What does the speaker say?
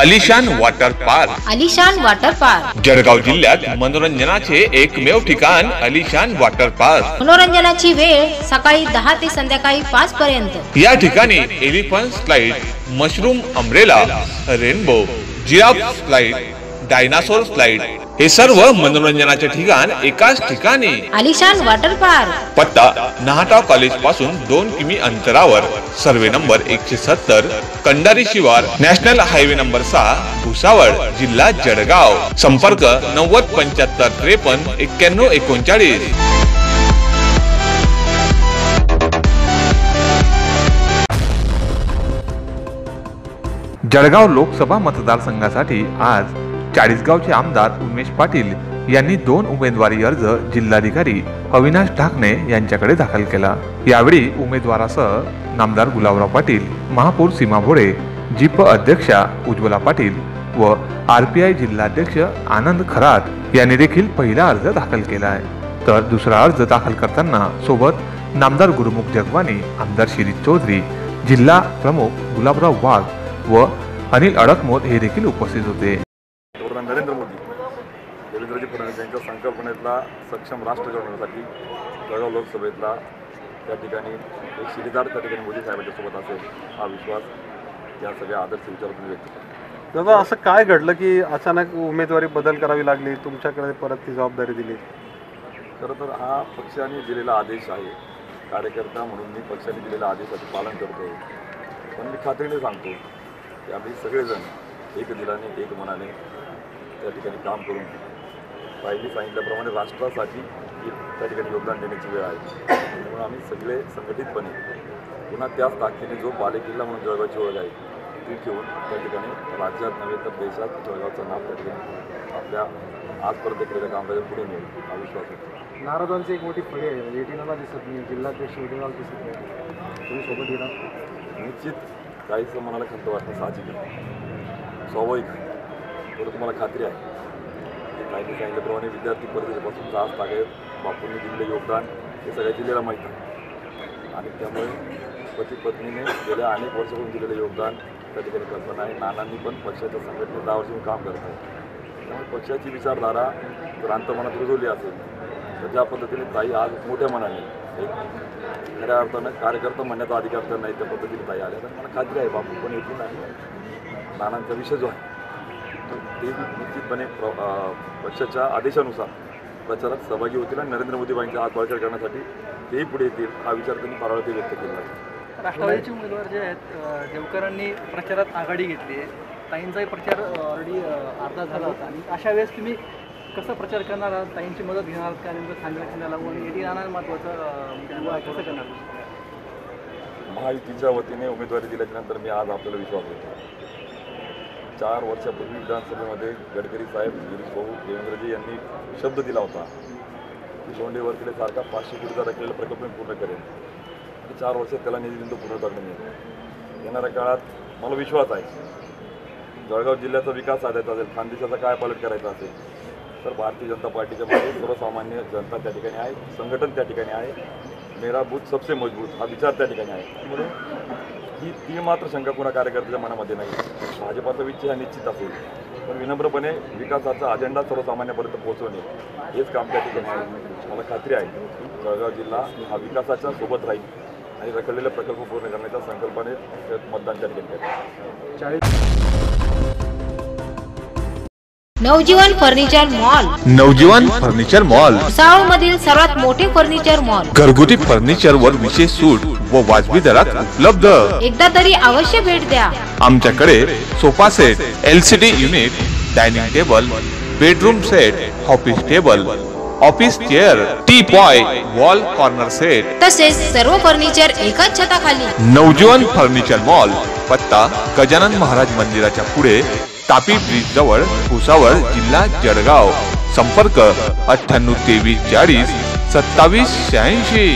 अलिशान water park आलिशान water park Jalgaon जिल्ह्यात मनोरंजनाचे एकमेव ठिकाण अलिशान वॉटर पार्क मनोरंजनाची वेळ सकाळी दहा ते संध्याकाळी पाच पर्यंत. या ठिकाणी elephant slide mushroom umbrella rainbow giraffe slide dinosaur slide हे सर्व मनोरंजनाचे ठिकाण एकाच ठिकाणी. आलिशान वॉटर पार्क. पत्ता नाहटा कॉलेजपासून दोन किमी अंतरावर. सर्वे नंबर एकशे सत्तर कंडारी शिवार नॅशनल हायवे नंबर सहा भुसावळ जिल्हा जळगाव. संपर्क नव्वद पंच्याहत्तर त्रेपन्न एक्क्याण्णव एकोणचाळीस. जळगाव लोकसभा मतदारसंघासाठी आज चाळीसगावचे आमदार उमेश पाटील यांनी दोन उमेदवारी अर्ज जिल्हाधिकारी अविनाश ढाकणे यांच्याकडे दाखल केला. यावेळी उमेदवारासह नामदार गुलाबराव पाटील महापौर सीमा भोळे जिप अध्यक्षा उज्ज्वला पाटील व आर पी आय जिल्हाध्यक्ष आनंद खरात यांनी देखील पहिला अर्ज दाखल केला आहे. तर दुसरा अर्ज दाखल करताना सोबत नामदार गुरुमुख जगवानी आमदार शिरीष चौधरी जिल्हा प्रमुख गुलाबराव वाघ व अनिल अडकमोत हे देखील उपस्थित होते. देवेंद्रजी फडणवीस यांच्या संकल्पनेतला सक्षम राष्ट्र घडवण्यासाठी जळगाव लोकसभेतला त्या ठिकाणी एक शिरीदार त्या ठिकाणी मोदी साहेबांच्या सोबत असेल हा विश्वास या सगळ्या आदर्श विचारातून व्यक्त करतो. दादा असं काय घडलं की अचानक उमेदवारी बदल करावी लागली तुमच्याकडे परत ती जबाबदारी दिली? खरं तर हा पक्षाने दिलेला आदेश आहे. कार्यकर्ता म्हणून मी पक्षाने दिलेल्या आदेशाचं पालन करतो पण मी खात्रीने सांगतो की आम्ही सगळेजण एक दिलाने एक मनाने त्या ठिकाणी काम करून पहिली सांगितल्याप्रमाणे राष्ट्रासाठी त्या ठिकाणी योगदान देण्याची वेळ आहे. त्यामुळे आम्ही सगळे संघटितपणे पुन्हा त्याच ताकदीने जो बालेकिल्ला म्हणून जळगावची ओळख आहे ती ठेवून त्या ठिकाणी राज्यात नव्हे तर देशात जळगावचं नाव त्या ठिकाणी आपल्या आजपर्यंत केलेल्या कामकाजात पुढे नेऊ हा विश्वास होतो नाराजांची एक मोठी फळी आहे. एटीनाला दिसत नाही जिल्हाध्यक्ष उदयवाल दिसत नाही. तुम्ही सोबत येणार? निश्चित काहीच मनाला खंत वाटणं साहजिक स्वाभाविक थोडं तुम्हाला खात्री आहे. की सांगितल्याप्रमाणे विद्यार्थी परिषदेपासून आज तागेत बापूंनी दिलेलं योगदान हे सगळ्या जिल्ह्याला माहीत आहे. आणि त्यामुळे पती पत्नीने गेल्या अनेक वर्षापासून दिलेलं योगदान त्या ठिकाणी कल्पना आहे. नानांनी पण पक्षाच्या संघटनेत दहा वर्षांनी काम करत आहे. त्यामुळे पक्षाची विचारधारा जर अंतमनात रुजवली असेल तर ज्या पद्धतीने ताई आज मोठ्या मनाने एक खऱ्या अर्थानं कार्यकर्ता म्हणण्याचा अधिकार तर नाही त्या पद्धतीने ताई आल्या. तर मला खात्री आहे बापू पण येतील आहे नानांचा विषय जो आहे तो निश्चितपणे पक्षाच्या आदेशानुसार प्रचारात सहभागी होतील आणि नरेंद्र मोदीबाईंचा हात बळकट करण्यासाठी तेही पुढे येतील हा विचार त्यांनी परवाळती व्यक्त केला आहे. राष्ट्रवादीचे उमेदवार जे आहेत देवकरांनी प्रचारात आघाडी घेतली आहे. ताईंचाही प्रचार ऑलरेडी अर्धा झाला होता. आणि अशा वेळेस तुम्ही कसं प्रचार करणार आहात? ताईंची मदत घेणार आहात का? नेमकं सांगण्यात खंडाला आणि एटी नाना महत्त्वाचं आहे. कसं करणार? महायुतीच्या वतीने उमेदवारी दिल्याच्यानंतर मी आज आपल्याला विश्वास देतो. चार वर्षापूर्वी विधानसभेमध्ये गडकरी साहेब गिरीश भाऊ देवेंद्रजी यांनी शब्द दिला होता की लोंढे सारखा पाचशे कोटीचा रकलेला प्रकल्प मी पूर्ण करेन. चार वर्षात त्याला निधी देऊन तो पूर्ण करणे मिळेल येणाऱ्या काळात मला विश्वास आहे. जळगाव जिल्ह्याचा विकास साधायचा असेल खानदेशाचा काय पालट करायचा असेल तर भारतीय जनता पार्टीच्या मध्ये सर्वसामान्य जनता त्या ठिकाणी आहे संघटन त्या ठिकाणी आहे. मेरा बूथ सबसे मजबूत हा विचार त्या ठिकाणी आहे. म्हणून ही ती मात्र शंका कुणा कार्यकर्त्याच्या मनामध्ये नाही. भाजपाचा विचार हा निश्चित असेल. पण विनम्रपणे विकासाचा अजेंडा सर्वसामान्यापर्यंत पोहोचवणे हेच काम त्या ठिकाणी आहे मला खात्री आहे. की जळगाव जिल्हा हा विकासाच्या सोबत राहील आणि रखडलेले प्रकल्प पूर्ण करण्याच्या संकल्पने मतदान त्या ठिकाणी चाळीस Navjeevan furniture mall. Navjeevan furniture mall. Bhusawal मधील सर्वात मोठे फर्निचर मॉल. घरगुती फर्निचर वर विशेष सूट व वाजवी दरात उपलब्ध. एकदा तरी अवश्य भेट द्या. आमच्याकडे sofa set LCD unit dining table bedroom set office table office chair teapoy wall corner set. तसेच सर्व फर्निचर एकाच छताखाली. नवजीवन फर्निचर मॉल पत्ता गजानन महाराज मंदिराच्या पुढे तापी ब्रिज जवळ भुसावळ जिल्हा जळगाव. संपर्क अठ्ठ्याण्णव तेवीस चाळीस सत्तावीस शहाऐंशी.